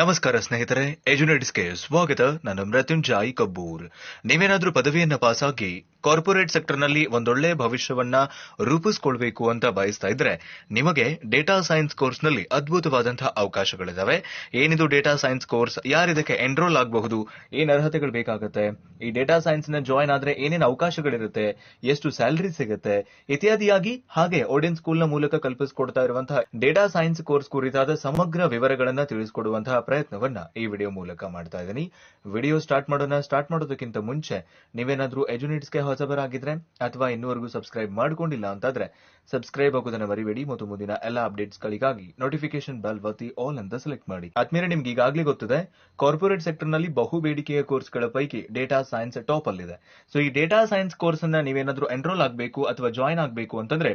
ನಮಸ್ಕಾರ ಸ್ನೇಹಿತರೆ ಎಜುನೇಟಿಸ್ಗೆ ಸ್ವಾಗತ. ನಾನು ಮೃತ್ಯುಂಜಾಯ್ ಕಬ್ಬೂರ್. ನೀವೇನಾದ್ರೂ ಪದವಿಯನ್ನ ಪಾಸಾಗಿ ಕಾರ್ಪೊರೇಟ್ ಸೆಕ್ಟರ್ನಲ್ಲಿ ಒಂದೊಳ್ಳೆ ಭವಿಷ್ಯವನ್ನ ರೂಪಿಸ್ಕೊಳ್ಬೇಕು ಅಂತ ಬಯಸ್ತಾ ಇದ್ರೆ ನಿಮಗೆ ಡೇಟಾ ಸೈನ್ಸ್ ಕೋರ್ಸ್ನಲ್ಲಿ ಅದ್ಭುತವಾದಂತಹ ಅವಕಾಶಗಳಿದಾವೆ. ಏನಿದು ಡೇಟಾ ಸೈನ್ಸ್ ಕೋರ್ಸ್? ಯಾರಿದಕ್ಕೆ ಎನ್ರೋಲ್ ಆಗಬಹುದು? ಏನ್ ಅರ್ಹತೆಗಳು ಬೇಕಾಗುತ್ತೆ? ಈ ಡೇಟಾ ಸೈನ್ಸ್ನ ಜಾಯ್ನ್ ಆದ್ರೆ ಏನೇನು ಅವಕಾಶಗಳಿರುತ್ತೆ? ಎಷ್ಟು ಸ್ಯಾಲರಿ ಸಿಗುತ್ತೆ? ಇತ್ಯಾದಿಯಾಗಿ ಹಾಗೆ ಓಡಿಯನ್ ಸ್ಕೂಲ್ ಮೂಲಕ ಕಲ್ಪಿಸಿಕೊಡ್ತಾ ಇರುವಂತಹ ಡೇಟಾ ಸೈನ್ಸ್ ಕೋರ್ಸ್ ಕುರಿತಾದ ಸಮಗ್ರ ವಿವರಗಳನ್ನ ತಿಳಿಸಿಕೊಡುವಂತಹ ಪ್ರಯತ್ನವನ್ನ ಈ ವಿಡಿಯೋ ಮೂಲಕ ಮಾಡ್ತಾ ಇದ್ದೀನಿ. ವಿಡಿಯೋ ಸ್ಟಾರ್ಟ್ ಮಾಡೋಣ. ಸ್ಟಾರ್ಟ್ ಮಾಡೋದಕ್ಕಿಂತ ಮುಂಚೆ ನೀವೇನಾದ್ರೂ ಎಜುನಿಟ್ಸ್ಗೆ ಹೊಸಬರಾಗಿದ್ರೆ ಅಥವಾ ಇನ್ನೂವರೆಗೂ ಸಬ್ಸ್ಕ್ರೈಬ್ ಮಾಡ್ಕೊಂಡಿಲ್ಲ ಅಂತಾದ್ರೆ ಸಬ್ಸ್ಕ್ರೈಬ್ ಆಗೋದನ್ನ ಮರಿಬೇಡಿ. ಮತ್ತು ಮುಂದಿನ ಎಲ್ಲ ಅಪ್ಡೇಟ್ಸ್ ಗಳಿಗಾಗಿ ನೋಟಿಫಿಕೇಶನ್ ಬೆಲ್ ಒತ್ತಿ ಆಲ್ ಅಂತ ಸೆಲೆಕ್ಟ್ ಮಾಡಿ. ಆದ್ಮೇಲೆ ನಿಮ್ಗೆ ಈಗಾಗಲೇ ಗೊತ್ತಿದೆ ಕಾರ್ಪೊರೇಟ್ ಸೆಕ್ಟರ್ನಲ್ಲಿ ಬಹು ಬೇಡಿಕೆಯ ಕೋರ್ಸ್ಗಳ ಪೈಕಿ ಡೇಟಾ ಸೈನ್ಸ್ ಟಾಪ್ ಅಲ್ಲಿದೆ. ಸೊ ಈ ಡೇಟಾ ಸೈನ್ಸ್ ಕೋರ್ಸ್ ಅನ್ನ ನೀವೇನಾದ್ರೂ ಎನ್ರೋಲ್ ಆಗಬೇಕು ಅಥವಾ ಜಾಯ್ನ್ ಆಗಬೇಕು ಅಂತಂದ್ರೆ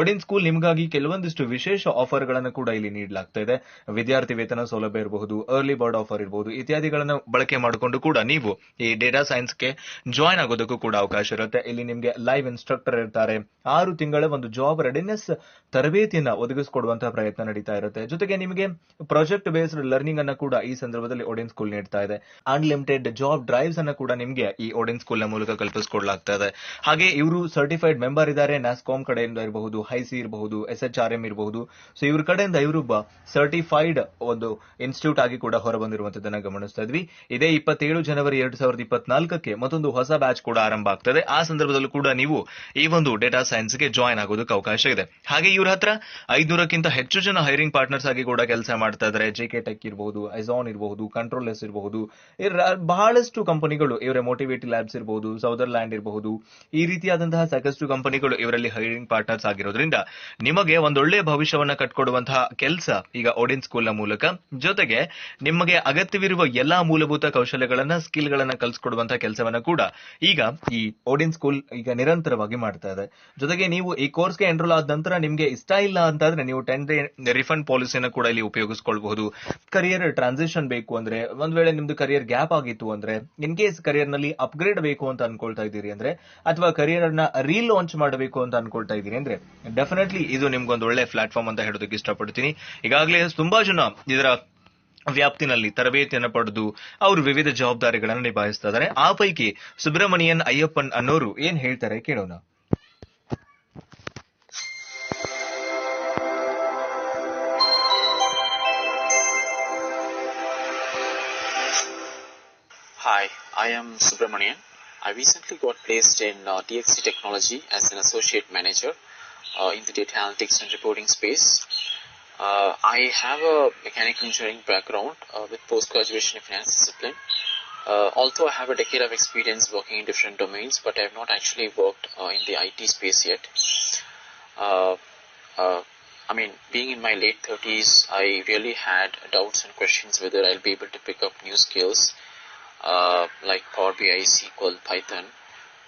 ಒಡಿನ್ ಸ್ಕೂಲ್ ನಿಮಗಾಗಿ ಕೆಲವೊಂದಿಷ್ಟು ವಿಶೇಷ ಆಫರ್ಗಳನ್ನು ಕೂಡ ಇಲ್ಲಿ ನೀಡಲಾಗ್ತಾ ಇದೆ. ವಿದ್ಯಾರ್ಥಿ ವೇತನ ಸೌಲಭ್ಯ ಇರಬಹುದು ಅರ್ಲಿ ಬರ್ಡ್ ಆಫರ್ ಇರಬಹುದು ಇತ್ಯಾದಿಗಳನ್ನ ಬಳಕೆ ಮಾಡಿಕೊಂಡು ಕೂಡ ನೀವು ಈ ಡೇಟಾ ಸೈನ್ಸ್ಗೆ ಜಾಯ್ನ್ ಆಗೋದಕ್ಕೂ ಕೂಡ ಅವಕಾಶ ಇರುತ್ತೆ. ಇಲ್ಲಿ ನಿಮಗೆ ಲೈವ್ ಇನ್ಸ್ಟ್ರಕ್ಟರ್ ಇರ್ತಾರೆ. ಆರು ತಿಂಗಳ ಒಂದು ಜಾಬ್ ರೆಡಿನೆಸ್ ತರಬೇತಿಯನ್ನ ಒದಗಿಸಿಕೊಡುವಂತಹ ಪ್ರಯತ್ನ ನಡೀತಾ ಇರುತ್ತೆ. ಜೊತೆಗೆ ನಿಮಗೆ ಪ್ರಾಜೆಕ್ಟ್ ಬೇಸ್ಡ್ ಲರ್ನಿಂಗ್ ಅನ್ನ ಕೂಡ ಈ ಸಂದರ್ಭದಲ್ಲಿ ಓಡಿಯನ್ ಸ್ಕೂಲ್ ನೀಡ್ತಾ ಇದೆ. ಅನ್ಲಿಮಿಟೆಡ್ ಜಾಬ್ ಡ್ರೈವ್ಸ್ ಅನ್ನ ಕೂಡ ನಿಮಗೆ ಈ ಓಡಿಯನ್ ಸ್ಕೂಲ್ನ ಮೂಲಕ ಕಲ್ಪಿಸಿಕೊಡ್ಲಾಗ್ತಾ ಇದೆ. ಹಾಗೆ ಇವರು ಸರ್ಟಿಫೈಡ್ ಮೆಂಬರ್ ಇದ್ದಾರೆ. ನ್ಯಾಸ್ಕಾಮ್ ಕಡೆಯಿಂದ ಇರಬಹುದು ಹೈಸಿ ಇರಬಹುದು ಎಸ್ ಎಚ್ ಆರ್ ಎಂ ಇರಬಹುದು. ಸೊ ಇವ್ರ ಕಡೆಯಿಂದ ಇವರೊಬ್ಬ ಸರ್ಟಿಫೈಡ್ ಒಂದು ಇನ್ಸ್ಟಿಟ್ಯೂಟ್ ಆಗಿ ಕೂಡ ಹೊರಬಂದಿರುವಂತದನ್ನ ಗಮನಿಸ್ತಾ ಇದ್ವಿ. ಇದೇ ಇಪ್ಪತ್ತೇಳು ಜನವರಿ ಎರಡ್ ಸಾವಿರದ ಇಪ್ಪತ್ನಾಲ್ಕಕ್ಕೆ ಮತ್ತೊಂದು ಹೊಸ ಬ್ಯಾಚ್ ಕೂಡ ಆರಂಭ ಆಗ್ತದೆ. ಆ ಸಂದರ್ಭದಲ್ಲೂ ಕೂಡ ನೀವು ಈ ಒಂದು ಡೇಟಾ ಸೈನ್ಸ್ಗೆ ಜಾಯ್ನ್ ಆಗೋದಕ್ಕೆ ಅವಕಾಶ ಇದೆ. ಹಾಗೆ ಇವ್ರ ಹತ್ರ ಐದ್ನೂರಕ್ಕಿಂತ ಹೆಚ್ಚು ಜನ ಹೈರಿಂಗ್ ಪಾರ್ಟ್ನರ್ಸ್ ಆಗಿ ಕೂಡ ಕೆಲಸ ಮಾಡ್ತಾ ಇದ್ದಾರೆ ಜೆ ಕೆ ಟೆಕ್ ಇರಬಹುದು ಐಸಾನ್ ಇರಬಹುದು ಕಂಟ್ರೋಲ್ ಎಸ್ ಇರಬಹುದು ಬಹಳಷ್ಟು ಕಂಪನಿಗಳು ಇವರ ಮೋಟಿವೇಟಿವ್ ಲ್ಯಾಬ್ಸ್ ಇರಬಹುದು ಸೌದರ್ಲ್ಯಾಂಡ್ ಇರಬಹುದು ಈ ರೀತಿಯಾದಂತಹ ಸಾಕಷ್ಟು ಕಂಪನಿಗಳು ಇವರಲ್ಲಿ ಹೈರಿಂಗ್ ಪಾರ್ಟ್ನರ್ಸ್ ಆಗಿರೋದ್ರಿಂದ ನಿಮಗೆ ಒಂದೊಳ್ಳೆ ಭವಿಷ್ಯವನ್ನ ಕಟ್ಕೊಡುವಂತಹ ಕೆಲಸ ಈಗ ಓಡಿನ್ ಸ್ಕೂಲ್ನ ಮೂಲಕ. ಜೊತೆಗೆ ನಿಮಗೆ ಅಗತ್ಯವಿರುವ ಎಲ್ಲಾ ಮೂಲಭೂತ ಕೌಶಲ್ಯಗಳನ್ನ ಸ್ಕಿಲ್ ಗಳನ್ನ ಕಲಿಸ್ಕೊಡುವಂತಹ ಕೆಲಸವನ್ನ ಕೂಡ ಈಗ ಈ ಓಡಿನ್ ಸ್ಕೂಲ್ ಈಗ ನಿರಂತರವಾಗಿ ಮಾಡ್ತಾ ಇದೆ. ಜೊತೆಗೆ ನೀವು ಈ ಕೋರ್ಸ್ಗೆ ಎನ್ರೋಲ್ ಆದ ನಂತರ ನಿಮ್ಗೆ ಇಷ್ಟ ಇಲ್ಲ ಅಂತಂದ್ರೆ ನೀವು ಟೆನ್ ಡೇ ರಿಫಂಡ್ ಪಾಲಿಸಿನ ಕೂಡ ಇಲ್ಲಿ ಉಪಯೋಗಿಸ್ಕೊಳ್ಬಹುದು. ಕರಿಯರ್ ಟ್ರಾನ್ಸಿಷನ್ ಬೇಕು ಅಂದ್ರೆ, ಒಂದ್ ವೇಳೆ ನಿಮ್ದು ಕರಿಯರ್ ಗ್ಯಾಪ್ ಆಗಿತ್ತು ಅಂದ್ರೆ ಇನ್ ಕೇಸ್ ಕರಿಯರ್ನಲ್ಲಿ ಅಪ್ಗ್ರೇಡ್ ಬೇಕು ಅಂತ ಅನ್ಕೊಳ್ತಾ ಇದ್ದೀರಿ ಅಂದ್ರೆ, ಅಥವಾ ಕರಿಯರ್ ಅನ್ನ ರೀಲಾಂಚ್ ಮಾಡಬೇಕು ಅಂತ ಅನ್ಕೊಳ್ತಾ ಇದ್ದೀರಿ ಅಂದ್ರೆ ಡೆಫಿನೆಟ್ಲಿ ಇದು ನಿಮ್ಗೊಂದು ಒಳ್ಳೆ ಪ್ಲಾಟ್ಫಾರ್ಮ್ ಅಂತ ಹೇಳೋದಕ್ಕೆ ಇಷ್ಟಪಡ್ತೀನಿ. ಈಗಾಗಲೇ ತುಂಬಾ ಜನ ಇದರ ವ್ಯಾಪ್ತಿನಲ್ಲಿ ತರಬೇತಿಯನ್ನು ಪಡೆದು ಅವರು ವಿವಿಧ ಜವಾಬ್ದಾರಿಗಳನ್ನು ನಿಭಾಯಿಸ್ತಾ ಇದ್ದಾರೆ ಆ ಪೈಕಿ ಸುಬ್ರಹ್ಮಣಿಯನ್ ಅಯ್ಯಪ್ಪನ್ ಅನ್ನೋರು ಏನ್ ಹೇಳ್ತಾರೆ ಕೇಳೋಣ Hi, I am Subramanian. I recently got placed in uh, DXC Technology as an associate manager uh, in the data analytics and reporting space. Uh, I have a mechanical engineering background uh, with post-graduation in finance discipline. Uh, although I have a decade of experience working in different domains, but I have not actually worked uh, in the IT space yet. Uh, uh, I mean, being in my late 30s, I really had doubts and questions whether I'll be able to pick up new skills like Power BI, SQL, Python.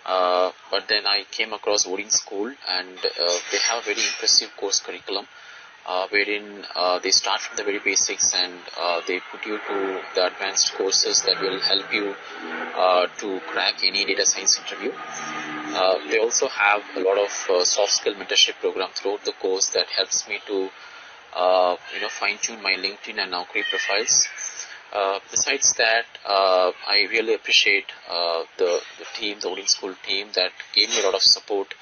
But then I came across Odin School and they have a very impressive course curriculum uh, wherein uh, they start from the very basics and uh, they put you to the advanced courses that will help you uh, to crack any data science interview. Uh, they also have a lot of uh, soft skill mentorship program throughout the course that helps me to you know fine tune my LinkedIn and Naukri profiles. Besides that, I really appreciate the, the team, the Odin School team that gave me a lot of support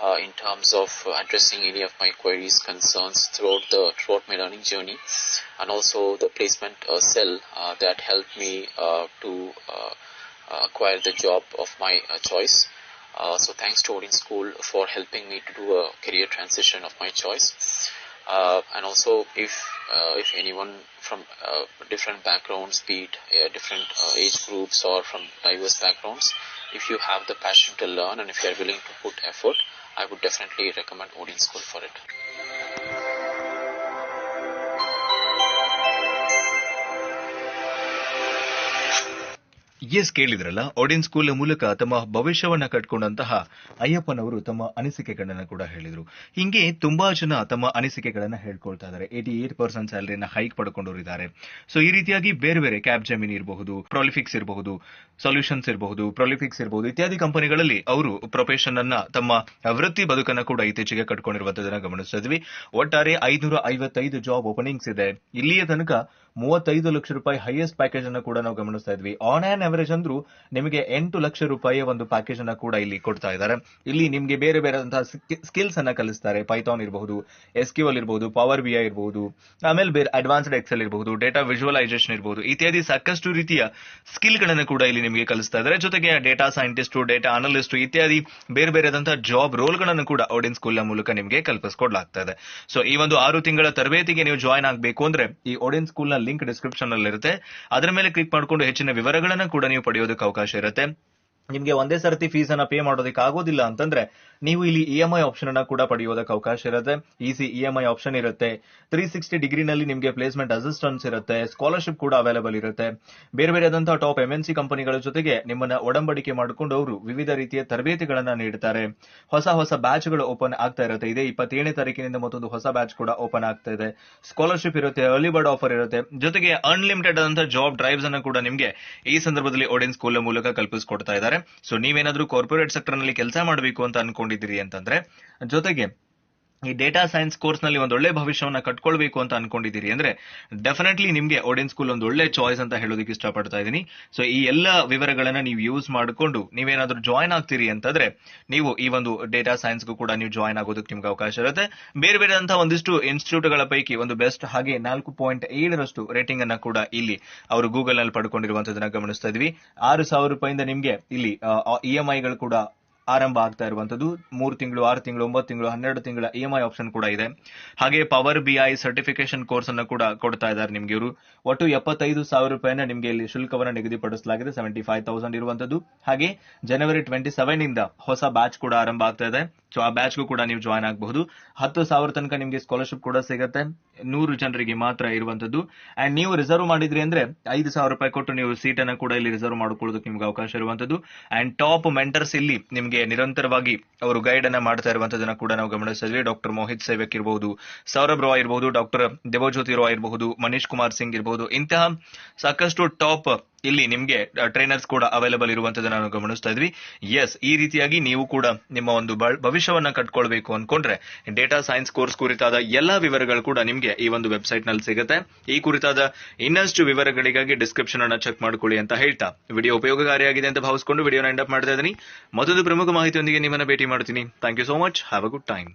uh, in terms of uh, addressing any of my queries, concerns throughout the throughout my learning journey, and also the placement uh, cell uh, that helped me to acquire the job of my choice. So thanks to Odin School for helping me to do a career transition of my choice. Uh, and also, if uh, if anyone from uh, different backgrounds, be it different age groups or from diverse backgrounds, if you have the passion to learn and if you are willing to put effort, I would definitely recommend Odin School for it. Yes ಕೇಳಿದ್ರಲ್ಲ Odin school ಮೂಲಕ ತಮ್ಮ ಭವಿಷ್ಯವನ್ನ ಕಟ್ಕೊಂಡಂತಹ ಅಯ್ಯಪ್ಪನವರು ತಮ್ಮ ಅನಿಸಿಕೆಗಳನ್ನ ಕೂಡ ಹೇಳಿದ್ರು. ಹಿಂಗೆ ತುಂಬಾ ಜನ ತಮ್ಮ ಅನಿಸಿಕೆಗಳನ್ನ ಹೇಳ್ಕೊಳ್ತಾ ಇದ್ದಾರೆ ಏಟಿ ಏಟ್ ಪರ್ಸೆಂಟ್ ಸ್ಯಾಲರಿನ ಹೈಕ್ ಪಡ್ಕೊಂಡವರಿದ್ದಾರೆ. ಸೊ ಈ ರೀತಿಯಾಗಿ ಬೇರೆ ಬೇರೆ ಕ್ಯಾಬ್ ಜಮೀನ್ ಇರಬಹುದು ಪ್ರೊಲಿಫಿಕ್ಸ್ ಇರಬಹುದು ಸೊಲ್ಯೂಷನ್ಸ್ ಇರಬಹುದು ಪ್ರೊಲಿಫಿಕ್ಸ್ ಇರಬಹುದು ಇತ್ಯಾದಿ ಕಂಪನಿಗಳಲ್ಲಿ ಅವರು ಪ್ರೊಫೆಷನ್ ಅನ್ನ ತಮ್ಮ ವೃತ್ತಿ ಬದುಕನ್ನ ಕೂಡ ಇತ್ತೀಚೆಗೆ ಕಟ್ಕೊಂಡಿರುವಂತದನ್ನ ಗಮನಿಸ್ತಾ ಇದ್ವಿ. ಒಟ್ಟಾರೆ ಐನೂರ ಐವತ್ತೈದು ಜಾಬ್ ಓಪನಿಂಗ್ಸ್ ಇದೆ. ಇಲ್ಲಿಯ ತನಕ ಮೂವತ್ತೈದು ಲಕ್ಷ ರೂಪಾಯಿ ಹೈಯೆಸ್ಟ್ ಪ್ಯಾಕೇಜ್ ಅನ್ನು ಕೂಡ ನಾವು ಗಮನಿಸ್ತಾ ಇದ್ವಿ. ಆನ್ ಆನ್ ಅವರೇಜ್ ಅಂದ್ರೂ ನಿಮಗೆ ಎಂಟು ಲಕ್ಷ ರೂಪಾಯಿಯ ಒಂದು ಪ್ಯಾಕೇಜ್ ಅನ್ನ ಕೂಡ ಇಲ್ಲಿ ಕೊಡ್ತಾ ಇದ್ದಾರೆ. ಇಲ್ಲಿ ನಿಮ್ಗೆ ಬೇರೆ ಬೇರೆ ಸ್ಕಿಲ್ಸ್ ಅನ್ನ ಕಲಿಸ್ತಾರೆ. ಪೈಥಾನ್ ಇರಬಹುದು ಎಸ್ ಕ್ಯೂ ಇರಬಹುದು ಪವರ್ ಬಿ ಐ ಇರಬಹುದು, ಆಮೇಲೆ ಬೇರೆ ಅಡ್ವಾನ್ಸ್ಡ್ ಎಕ್ಸೆಲ್ ಇರಬಹುದು ಡೇಟಾ ವಿಜುವಲೈಸೇಷನ್ ಇರಬಹುದು, ಇತ್ಯಾದಿ ಸಾಕಷ್ಟು ರೀತಿಯ ಸ್ಕಿಲ್ಗಳನ್ನು ಕೂಡ ಇಲ್ಲಿ ನಿಮಗೆ ಕಲಿಸ್ತಾ ಇದ್ದಾರೆ. ಜೊತೆಗೆ ಡೇಟಾ ಸೈಂಟಿಸ್ಟ್ ಡೇಟಾ ಅನಲಿಸ್ಟ್ ಇತ್ಯಾದಿ ಬೇರೆ ಬೇರೆದಂತಹ ಜಾಬ್ ರೋಲ್ಗಳನ್ನು ಕೂಡ ಆಡಿಯನ್ಸ್ ಸ್ಕೂಲ್ ಮೂಲಕ ನಿಮಗೆ ಕಲ್ಪಿಸಿಕೊಡ್ಲಾಗ್ತಾ ಇದೆ. ಸೊ ಈ ಒಂದು ಆರು ತಿಂಗಳ ತರಬೇತಿಗೆ ನೀವು ಜಾಯ್ನ್ ಆಗಬೇಕು ಅಂದ್ರೆ ಈ ಓಡಿನ್ ಸ್ಕೂಲ್ನ ಲಿಂಕ್ ಡಿಸ್ಕ್ರಿಪ್ಷನ್ ಅಲ್ಲಿ ಇರುತ್ತೆ ಅದರ ಮೇಲೆ ಕ್ಲಿಕ್ ಮಾಡಿಕೊಂಡು ಹೆಚ್ಚಿನ ವಿವರಗಳನ್ನ ಕೂಡ ನೀವು ಪಡೆಯೋದಕ್ಕೆ ಅವಕಾಶ ಇರುತ್ತೆ. ನಿಮ್ಗೆ ಒಂದೇ ಸರ್ತಿ ಫೀಸ್ ಅನ್ನ ಪೇ ಮಾಡೋದಕ್ಕೆ ಆಗೋದಿಲ್ಲ ಅಂತಂದ್ರೆ ನೀವು ಇಲ್ಲಿ ಇ ಎಂ ಐ ಆಪ್ಷನ್ ಅನ್ನ ಕೂಡ ಪಡೆಯೋದಕ್ಕೆ ಅವಕಾಶ ಇರುತ್ತೆ. Easy E M I option ಇರುತ್ತೆ. ತ್ರೀ ಸಿಕ್ಸ್ಟಿ ಡಿಗ್ರಿನಲ್ಲಿ ನಿಮಗೆ ಪ್ಲೇಸ್ಮೆಂಟ್ ಅಸಿಸ್ಟೆನ್ಸ್ ಇರುತ್ತೆ. ಸ್ಕಾಲರ್ಶಿಪ್ ಕೂಡ ಅವೈಲೇಬಲ್ ಇರುತ್ತೆ. ಬೇರೆ ಬೇರೆಯಾದಂತಹ ಟಾಪ್ ಎಂ ಎನ್ ಸಿ ಕಂಪನಿಗಳ ಜೊತೆಗೆ ನಿಮ್ಮನ್ನ ಒಡಂಬಡಿಕೆ ಮಾಡಿಕೊಂಡು ಅವರು ವಿವಿಧ ರೀತಿಯ ತರಬೇತಿಗಳನ್ನ ನೀಡುತ್ತಾರೆ ಹೊಸ ಹೊಸ ಬ್ಯಾಚ್ಗಳು ಓಪನ್ ಆಗ್ತಾ ಇರುತ್ತೆ. ಇದೇ ಇಪ್ಪತ್ತೇಳನೇ ತಾರೀಕಿನಿಂದ ಮತ್ತೊಂದು ಹೊಸ ಬ್ಯಾಚ್ ಕೂಡ ಓಪನ್ ಆಗ್ತಾ ಇದೆ. ಸ್ಕಾಲರ್ಶಿಪ್ ಇರುತ್ತೆ ಅರ್ಲಿ ಬರ್ಡ್ ಆಫರ್ ಇರುತ್ತೆ. ಜೊತೆಗೆ ಅನ್ಲಿಮಿಟೆಡ್ ಆದಂತಹ ಜಾಬ್ ಡ್ರೈವ್ಸ್ ಅನ್ನು ಕೂಡ ನಿಮಗೆ ಈ ಸಂದರ್ಭದಲ್ಲಿ ಓಡಿನ್ ಸ್ಕೂಲ್ ಮೂಲಕ ಕಲ್ಪಿಸಿಕೊಡ್ತಾ ಇದ್ದಾರೆ. ಸೊ ನೀವೇನಾದ್ರೂ ಕಾರ್ಪೊರೇಟ್ ಸೆಕ್ಟರ್ನಲ್ಲಿ ಕೆಲಸ ಮಾಡಬೇಕು ಅಂತ ಅಂತಂದ್ರೆ, ಜೊತೆಗೆ ಈ ಡೇಟಾ ಸೈನ್ಸ್ ಕೋರ್ಸ್ನಲ್ಲಿ ಒಂದು ಒಳ್ಳೆ ಭವಿಷ್ಯವನ್ನ ಕಟ್ಕೊಳ್ಬೇಕು ಅಂತ ಅನ್ಕೊಂಡಿದ್ದೀರಿ ಅಂದ್ರೆ ಡೆಫಿನೆಟ್ಲಿ ನಿಮ್ಗೆ ಓಡಿನ್ ಸ್ಕೂಲ್ ಒಂದು ಒಳ್ಳೆ ಚಾಯ್ಸ್ ಅಂತ ಹೇಳೋದಕ್ಕೆ ಇಷ್ಟಪಡ್ತಾ ಇದ್ದೀನಿ. ಸೊ ಈ ಎಲ್ಲ ವಿವರಗಳನ್ನ ನೀವು ಯೂಸ್ ಮಾಡಿಕೊಂಡು ನೀವೇನಾದ್ರೂ ಜಾಯ್ನ್ ಆಗ್ತೀರಿ ಅಂತಂದ್ರೆ, ನೀವು ಈ ಒಂದು ಡೇಟಾ ಸೈನ್ಸ್ಗೂ ಕೂಡ ನೀವು ಜಾಯ್ನ್ ಆಗೋದಕ್ಕೆ ನಿಮ್ಗೆ ಅವಕಾಶ ಇರುತ್ತೆ. ಬೇರೆ ಬೇರೆ ಅಂತ ಒಂದಿಷ್ಟು ಇನ್ಸ್ಟಿಟ್ಯೂಟ್ಗಳ ಪೈಕಿ ಒಂದು ಬೆಸ್ಟ್ ಹಾಗೆ ನಾಲ್ಕು ಪಾಯಿಂಟ್ ಏಳರಷ್ಟು ರೇಟಿಂಗ್ ಅನ್ನ ಕೂಡ ಇಲ್ಲಿ ಅವರು ಗೂಗಲ್ನಲ್ಲಿ ಪಡ್ಕೊಂಡಿರುವಂತದನ್ನ ಗಮನಿಸ್ತಾ ಇದ್ವಿ. ಆರು ಸಾವಿರ ರೂಪಾಯಿಂದ ನಿಮ್ಗೆ ಇಲ್ಲಿ ಇ ಎಂ ಐಗಳು ಕೂಡ ಆರಂಭ ಆಗ್ತಾ ಇರುವಂತದ್ದು. ಮೂರು ತಿಂಗಳು, ಆರು ತಿಂಗಳು, ಒಂಬತ್ತು ತಿಂಗಳು, ಹನ್ನೆರಡು ತಿಂಗಳ ಇ ಎಂ ಐ ಆಪ್ಷನ್ ಕೂಡ ಇದೆ. ಹಾಗೆ power B I certification course ಅನ್ನು ಕೂಡ ಕೊಡ್ತಾ ಇದ್ದಾರೆ ನಿಮ್ಗೆ ಇವರು ಒಟ್ಟು ಎಪ್ಪತ್ತೈದು ಸಾವಿರ ರೂಪಾಯಿನ ನಿಮ್ಗೆ ಇಲ್ಲಿ ಶುಲ್ಕವನ್ನು ನಿಗದಿಪಡಿಸಲಾಗಿದೆ. ಸೆವೆಂಟಿ ಫೈವ್ ತೌಸಂಡ್ ಇರುವಂತದ್ದು. ಹಾಗೆ ಜನವರಿ ಟ್ವೆಂಟಿ ಸೆವೆನ್ ಇಂದ ಹೊಸ ಬ್ಯಾಚ್ ಕೂಡ ಆರಂಭ ಆಗ್ತಾ ಇದೆ. ಸೊ ಆ ಬ್ಯಾಚ್ಗೂ ಕೂಡ ನೀವು ಜಾಯ್ನ್ ಆಗಬಹುದು. ಹತ್ತು ಸಾವಿರ ತನಕ ನಿಮ್ಗೆ ಸ್ಕಾಲರ್ಶಿಪ್ ಕೂಡ ಸಿಗುತ್ತೆ. ನೂರು ಜನರಿಗೆ ಮಾತ್ರ ಇರುವಂತದ್ದು. ಅಂಡ್ ನೀವು ರಿಸರ್ವ್ ಮಾಡಿದ್ರಿ ಅಂದ್ರೆ ಐದು ಸಾವಿರ ರೂಪಾಯಿ ಕೊಟ್ಟು ನೀವು ಸೀಟ್ ಅನ್ನು ಕೂಡ ಇಲ್ಲಿ ರಿಸರ್ವ್ ಮಾಡ್ಕೊಳ್ಳೋದಕ್ಕೆ ನಿಮ್ಗೆ ಅವಕಾಶ ಇರುವಂತದ್ದು. ಅಂಡ್ ಟಾಪ್ ಮೆಂಟರ್ಸ್ ಇಲ್ಲಿ ನಿಮ್ಗೆ ನಿರಂತರವಾಗಿ ಅವರು ಗೈಡ್ ಅನ್ನ ಮಾಡ್ತಾ ಇರುವಂತದನ್ನ ಕೂಡ ನಾವು ಗಮನಿಸಿದ್ವಿ. ಡಾಕ್ಟರ್ ಮೋಹಿತ್ ಸೇವಕ್ ಇರಬಹುದು, ಸೌರಭ್ ರಾಯ್ ಇರಬಹುದು ಡಾಕ್ಟರ್ ದೇವಜ್ಯೋತಿ ರಾಯ್ ಇರಬಹುದು, ಮನೀಶ್ ಕುಮಾರ್ ಸಿಂಗ್ ಇರಬಹುದು, ಇಂತಹ ಸಾಕಷ್ಟು ಟಾಪ್ ಇಲ್ಲಿ ನಿಮ್ಗೆ ಟ್ರೈನರ್ಸ್ ಕೂಡ ಅವೈಲೇಬಲ್ ಇರುವಂತದ್ದು ನಾವು ಗಮನಿಸ್ತಾ ಇದ್ವಿ. ಎಸ್ ಈ ರೀತಿಯಾಗಿ ನೀವು ಕೂಡ ನಿಮ್ಮ ಒಂದು ಭವಿಷ್ಯವನ್ನ ಕಟ್ಕೊಳ್ಬೇಕು ಅನ್ಕೊಂಡ್ರೆ ಡೇಟಾ ಸೈನ್ಸ್ ಕೋರ್ಸ್ ಕುರಿತಾದ ಎಲ್ಲಾ ವಿವರಗಳು ಕೂಡ ನಿಮ್ಗೆ ಈ ಒಂದು ವೆಬ್ಸೈಟ್ನಲ್ಲಿ ಸಿಗುತ್ತೆ. ಈ ಕುರಿತಾದ ಇನ್ನಷ್ಟು ವಿವರಗಳಿಗಾಗಿ ಡಿಸ್ಕ್ರಿಪ್ಷನ್ ಅನ್ನ ಚೆಕ್ ಮಾಡ್ಕೊಳ್ಳಿ ಅಂತ ಹೇಳ್ತಾ. ವಿಡಿಯೋ ಉಪಯೋಗಕಾರಿಯಾಗಿದೆ ಅಂತ ಭಾವಿಸ್ಕೊಂಡು ವಿಡಿಯೋನ ಎಂಡ್ ಅಪ್ ಮಾಡ್ತಾ ಇದ್ದೀನಿ. ಮತ್ತೊಂದು ಪ್ರಮುಖ ಮಾಹಿತಿಯೊಂದಿಗೆ ನಿಮ್ಮನ್ನ ಭೇಟಿ ಮಾಡ್ತೀನಿ. Thank you so much have a good time